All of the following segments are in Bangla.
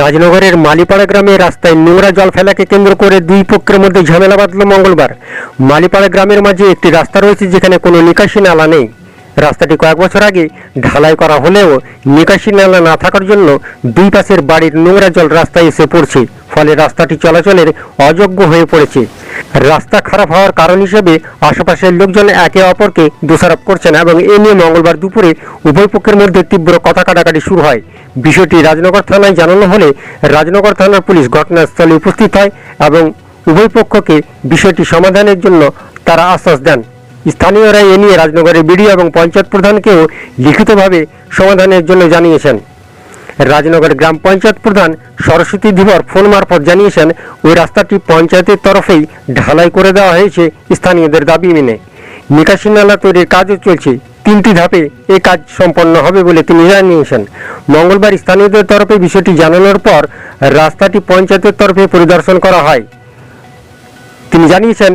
রাজনগরের মালিপাড়া গ্রামে রাস্তায় নোংরা জল ফেলাকে কেন্দ্র করে দুই পক্ষের মধ্যে ঝামেলা বাঁধল মঙ্গলবার। মালিপাড়া গ্রামের মাঝে একটি রাস্তা রয়েছে যেখানে কোনো নিকাশি নালা নেই। রাস্তাটি কয়েক বছর আগে ঢালাই করা হলেও নিকাশি নালা না থাকার জন্য দুই পাশের বাড়ির নোংরা জল রাস্তায় এসে পড়ছে। ফলে রাস্তাটি চলাচলের অযোগ্য হয়ে পড়েছে। রাস্তা খারাপ হওয়ার কারণ হিসেবে আশেপাশের লোকজন একে অপরকে দোষারোপ করছেন এবং এ নিয়ে মঙ্গলবার দুপুরে উভয় পক্ষের মধ্যে তীব্র কথা কাটাকাটি শুরু হয়। বিষয়টি রাজনগর থানায় জানানো হলে রাজনগর থানার পুলিশ ঘটনাস্থলে উপস্থিত হয় এবং উভয় পক্ষকে বিষয়টি সমাধানের জন্য তারা আশ্বাস দেন। স্থানীয়রা এ নিয়ে রাজনগরের বিডিও এবং পঞ্চায়েত প্রধানকেও লিখিতভাবে সমাধানের জন্য জানিয়েছেন। রাজনগর গ্রাম পঞ্চায়েত প্রধান সরস্বতী ধীবর ফোন মারফত জানিয়েছেন, ওই রাস্তাটি পঞ্চায়েতের তরফেই ঢালাই করে দেওয়া হয়েছে স্থানীয়দের দাবি মেনে। নিকাশি নালা তৈরির কাজও চলছে, তিনটি ধাপে এই কাজ সম্পন্ন হবে বলে তিনি জানিয়েছেন। মঙ্গলবার স্থানীয়দের তরফে বিষয়টি জানানোর পর রাস্তাটি পঞ্চায়েতের তরফে পরিদর্শন করা হয়। তিনি জানিয়েছেন,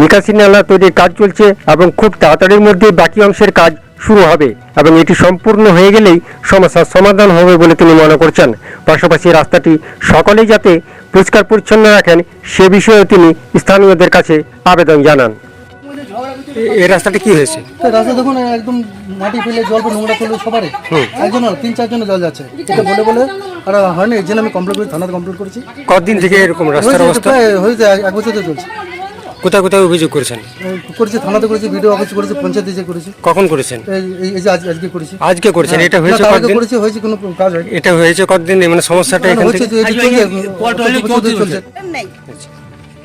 নিকাশি নালা তৈরির কাজ চলছে এবং খুব তাড়াতাড়ির মধ্যে বাকি অংশের কাজ শুরু হবে এবং এটি সম্পূর্ণ হয়ে গেলেই সমস্যার সমাধান হবে বলে তিনি মনে করছেন। পাশাপাশি রাস্তাটি সকলেই যাতে পরিষ্কার পরিচ্ছন্ন রাখেন সে বিষয়েও তিনি স্থানীয়দের কাছে আবেদন জানান। এই রাস্তাটি কি হয়েছে? রাস্তা দেখুন একদম মাটি ফেলে জল নোংরা করলে সবারই। একজন তিন চারজনে জল যাচ্ছে। এটা বলে বলে আর হয়নি এই জন্য আমি কমপ্লেন করেছি থানাতে কমপ্লেন করেছি। কতদিন থেকে এরকম রাস্তার হয়েছে, অবস্থা? হয়েছে এক- এক বছর ধরে চলছে। কোথায় কোথায় অভিযোগ করেছেন? করেছি থানাতে করেছি ভিডিও অফিস করেছি পঞ্চায়েতে যে করেছি। কখন করেছেন? এই- যে আজ- আজকে করেছি। আজকে করেছেন এটা হয়েছে কতদিন? করেছি হয়েছে কোনো কাজ হয়নি। এটা হয়েছে কতদিন? মানে সমস্যাটা এখান থেকে নেই।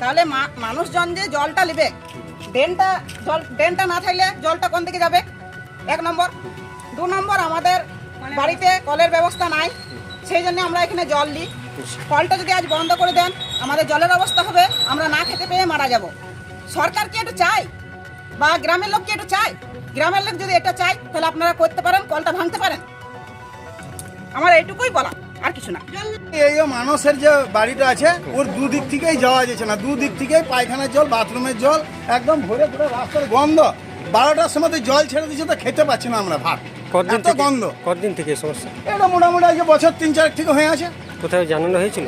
তাহলে মা- মানুষজন যে জলটা নেবে ড্রেনটা জল ড্রেনটা না থাকলে জলটা কোন দিকে যাবে? এক নম্বর। দু নম্বর আমাদের বাড়িতে কলের ব্যবস্থা নাই সেই জন্য আমরা এখানে জল দিই কলটা যদি আজ বন্ধ করে দেন আমাদের জলের অবস্থা হবে আমরা না খেতে পেয়ে মারা যাব। সরকার কি এটা চাই বা গ্রামের লোক কি এটা চাই গ্রামের লোক যদি এটা চাই তাহলে আপনারা করতে পারেন কলটা ভাঙতে পারেন। আমার এইটুকুই বলা আর কিছু না। এই যে মানুষের যে বাড়িটা আছে ওর দুদিক থেকেই যাওয়া যাচ্ছে না। দুদিক থেকেই পায়খানার জল বাথরুমের জল একদম ভরে ভরে রাস্তার গন্ধ। বারোটার সময় তো জল ছেড়ে দিচ্ছে তো খেতে পাচ্ছি না আমরা ভাত। কতদিন এত গন্ধ। কতদিন থেকে সমস্যা? এটা মোটামুটি আজকে বছর তিন চার থেকে হয়ে আছে। কোথাও জানানো হয়েছিল?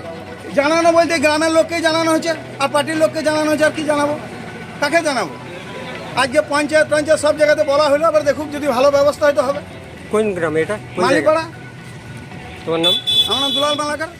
জানানো বলতে গ্রামের লোককে জানানো হয়েছে আর পার্টির লোককে জানানো হয়েছে আর কি জানাব? কাকে জানাব? আজকে পঞ্চায়েত পঞ্চায়েত সব জায়গাতে বলা হলো আবার দেখুক যদি ভালো ব্যবস্থা হয়তো হবে। কোন গ্রামে এটা? মালিপাড়া তোমার নাম? আমার নাম দুলাল মালাকার।